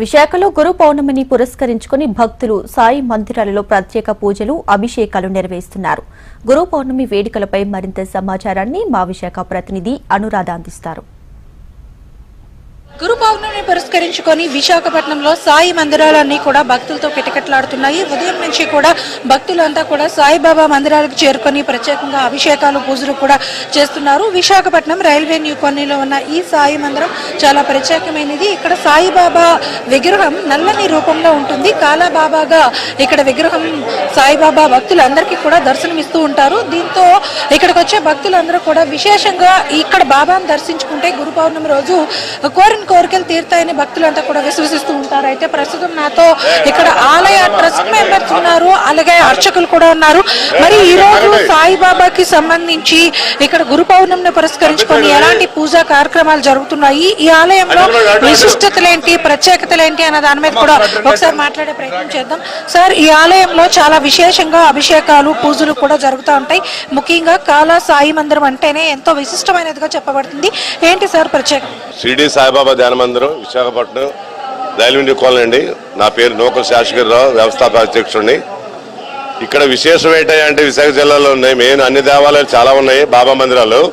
విశాఖలో గురు పౌర్ణమిని పురస్కరించుకుని భక్తులు సాయి మందిరాలలో ప్రత్యేక పూజలు అభిషేకాలు నిర్వహిస్తున్నారు. గురు పౌర్ణమి వేడుకలపై మరింత సమాచారాన్ని మా విశాఖ ప్రతినిధి అనురాధ అందిస్తారు. గురు పౌర్ణమిని పురస్కరించుకొని విశాఖపట్నంలో సాయి మందిరాలన్నీ కూడా భక్తులతో కిటకిటలాడుతున్నాయి. ఉదయం నుంచి కూడా భక్తులంతా కూడా సాయిబాబా మందిరాలకు చేరుకొని ప్రత్యేకంగా అభిషేకాలు పూజలు కూడా చేస్తున్నారు. విశాఖపట్నం రైల్వే న్యూ కాలనీలో ఉన్న ఈ సాయి మందిరం చాలా ప్రత్యేకమైనది. ఇక్కడ సాయిబాబా విగ్రహం నల్లని రూపంలో ఉంటుంది. కాలాబాబాగా ఇక్కడ విగ్రహం సాయిబాబా భక్తులందరికీ కూడా దర్శనమిస్తూ ఉంటారు. దీంతో ఇక్కడికి వచ్చే భక్తులందరూ కూడా విశేషంగా ఇక్కడ బాబాను దర్శించుకుంటే గురు పౌర్ణమి రోజు కోరిన కోరికలు తీరుతాయని భక్తులంతా కూడా విశ్వసిస్తూ ఉంటారు. అయితే ప్రస్తుతం నాతో ఇక్కడ ఆలయ ట్రస్ట్ మెంబర్స్ ఉన్నారు. అలాగే అర్చకులు కూడా ఉన్నారు. మరి ఈ రోజు సాయిబాబాకి సంబంధించి ఇక్కడ గురు పౌర్ణమిని పురస్కరించుకొని ఎలాంటి పూజా కార్యక్రమాలు జరుగుతున్నాయి? ఈ ఆలయంలో విశిష్టతలేంటి ప్రత్యేకతలేంటి అన్న దాని మీద కూడా ఒకసారి మాట్లాడే ప్రయత్నం చేద్దాం. సార్ ఈ ఆలయంలో చాలా విశేషంగా అభిషేకాలు పూజలు కూడా జరుగుతూ ఉంటాయి. ముఖ్యంగా కాలా సాయి మందిరం అంటేనే ఎంతో విశిష్టమైనదిగా చెప్పబడుతుంది. ఏంటి సార్ ప్రత్యేకత? షిరిడి సాయిబాబా ధ్యాన మందిరం విశాఖపట్నం కాలనీ అండి. నా పేరు నూకల శాసగిరిరావు వ్యవస్థాపక అధ్యక్షుడిని. ఇక్కడ విశేషం ఏంటంటే విశాఖ జిల్లాలో ఉన్నాయి. మెయిన్ అన్ని దేవాలయాలు చాలా ఉన్నాయి బాబా మందిరాలు.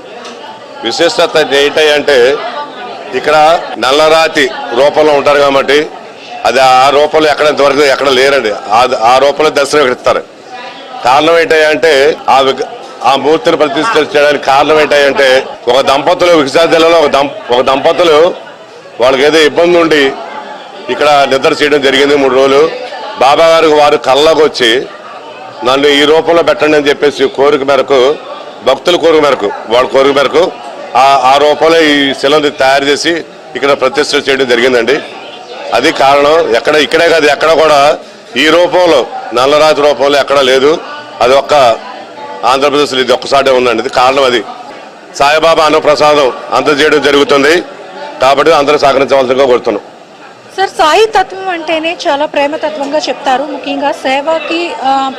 విశిష్టత ఏంటంటే ఇక్కడ నల్లరాతి రూపంలో ఉంటారు కాబట్టి అది ఆ రూపంలో ఎక్కడ ఇంతవరకు ఎక్కడ లేరండి. ఆ- రూపంలో దర్శనం ఇక్కడ ఇస్తారు. కారణం ఏంటంటే ఆ ఆ మూర్తిని ప్రతిష్ఠ చేయడానికి కారణం ఏంటంటే ఒక దంపతులు విశాఖ జిల్లాలో ఒక దంప ఒక దంపతులు వాళ్ళకి ఏదో ఇబ్బంది ఉండి ఇక్కడ నిద్ర చేయడం జరిగింది మూడు రోజులు. బాబా గారికి వారు కళ్ళకు వచ్చి నన్ను ఈ రూపంలో పెట్టండి అని చెప్పేసి కోరిక మేరకు భక్తుల కోరిక మేరకు వాళ్ళ కోరిక మేరకు ఆ రూపంలో ఈ శిలని తయారు చేసి ఇక్కడ ప్రతిష్ట చేయడం జరిగిందండి. అది కారణం ఎక్కడ ఇక్కడే కాదు ఎక్కడ కూడా ఈ రూపంలో నల్లరాజు రూపంలో ఎక్కడ లేదు. అది ఒక్క ఆంధ్రప్రదేశ్లో ఇది ఒక్కసారి ఉందండి. ఇది కారణం అది. సాయిబాబా అన్నప్రసాదం అందజేయడం జరుగుతుంది. కాబట్టి అందరూ సహకరించవలసిందిగా కోరుతున్నాం. సార్ సాయి తత్వం అంటేనే చాలా ప్రేమ తత్వంగా చెప్తారు. ముఖ్యంగా సేవకి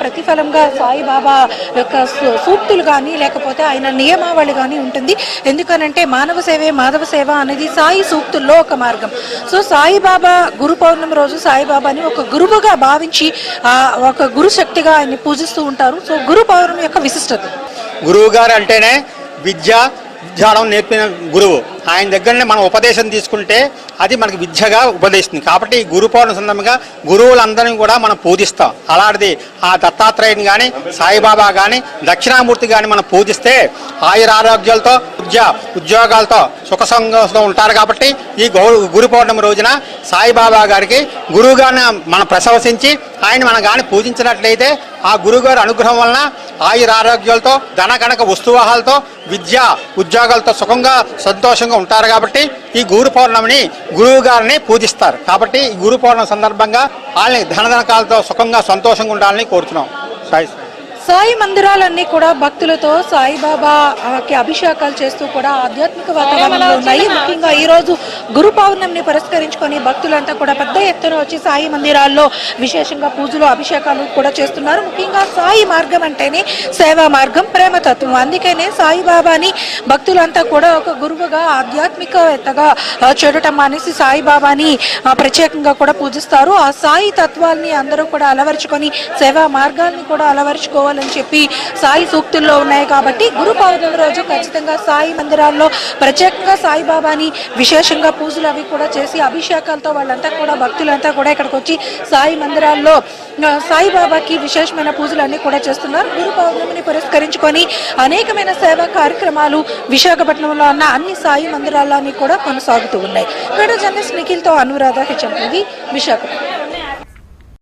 ప్రతిఫలంగా సాయి బాబా యొక్క సూక్తులు కానీ లేకపోతే ఆయన నియమావళి కానీ ఉంటుంది. ఎందుకనంటే మానవ సేవే మాధవ సేవ అనేది సాయి సూక్తుల్లో ఒక మార్గం. సో సాయిబాబా గురు పౌర్ణమి రోజు సాయిబాబాని ఒక గురువుగా భావించి ఒక గురు శక్తిగా ఆయన్ని పూజిస్తూ ఉంటారు. సో గురు పౌర్ణమి యొక్క విశిష్టత. గురువు గారు అంటేనే విద్య విజ్ఞానం నేర్పిన గురువు. ఆయన దగ్గరనే మనం ఉపదేశం తీసుకుంటే అది మనకి విద్యగా ఉపదేశిస్తుంది. కాబట్టి ఈ గురు పౌర్ణమి సందర్భంగా గురువులందరినీ కూడా మనం పూజిస్తాం. అలాంటిది ఆ దత్తాత్రేయుని కానీ సాయిబాబా కానీ దక్షిణామూర్తి కానీ మనం పూజిస్తే ఆయురారోగ్యాలతో విద్య ఉద్యోగాలతో సుఖ సంగంతో ఉంటారు కాబట్టి ఈ గౌ గురు పౌర్ణమి రోజున సాయిబాబా గారికి గురువుగానే మనం ప్రశంసించి ఆయన మనం కానీ పూజించినట్లయితే ఆ గురువుగారి అనుగ్రహం వలన ఆయురారోగ్యాలతో ధన కనుక వస్తువాహాలతో విద్య ఉద్యోగాలతో సుఖంగా సంతోషంగా ఉంటారు కాబట్టి ఈ గురు పౌర్ణమిని గురువు గారిని పూజిస్తారు. కాబట్టి ఈ గురు పౌర్ణమి సందర్భంగా వాళ్ళని ధనధనకాలతో సుఖంగా సంతోషంగా ఉండాలని కోరుతున్నాం. సాయి. సాయి మందిరాలన్నీ కూడా భక్తులతో సాయిబాబాకి అభిషేకాలు చేస్తూ కూడా ఆధ్యాత్మిక వాతావరణంలో ఉన్నాయి. ముఖ్యంగా ఈ రోజు గురు పౌర్ణమిని పురస్కరించుకొని భక్తులంతా కూడా పెద్ద ఎత్తున వచ్చి సాయి మందిరాల్లో విశేషంగా పూజలు అభిషేకాలు కూడా చేస్తున్నారు. ముఖ్యంగా సాయి మార్గం అంటేనే సేవా మార్గం ప్రేమతత్వం అందుకనే సాయిబాబాని భక్తులంతా కూడా ఒక గురువుగా ఆధ్యాత్మికవేత్తగా చూడటం అనేసి సాయిబాబాని ప్రత్యేకంగా కూడా పూజిస్తారు. ఆ సాయి తత్వాల్ని అందరూ కూడా అలవరుచుకొని సేవా మార్గాల్ని కూడా అలవరుచుకోవాలని చెప్పి సాయి సూక్తుల్లో ఉన్నాయి కాబట్టి గురు పౌర్ణమి రోజు ఖచ్చితంగా సాయి మందిరాల్లో ప్రత్యేకంగా సాయిబాబాని విశేషంగా పూజలు అవి కూడా చేసి అభిషేకాలతో వాళ్ళంతా కూడా భక్తులంతా కూడా ఇక్కడికి వచ్చి సాయి మందిరాల్లో సాయిబాబాకి విశేషమైన పూజలు అన్ని కూడా చేస్తున్నారు. గురు పౌర్ణమిని పురస్కరించుకొని అనేకమైన సేవా కార్యక్రమాలు విశాఖపట్నంలో ఉన్న అన్ని సాయి మందిరాల్లోని కూడా కొనసాగుతూ ఉన్నాయి. ఇక్కడ జర్నలిస్ట్ నిఖిల్తో అనురాధ హెచ్ఎంటీవీ విశాఖపట్నం.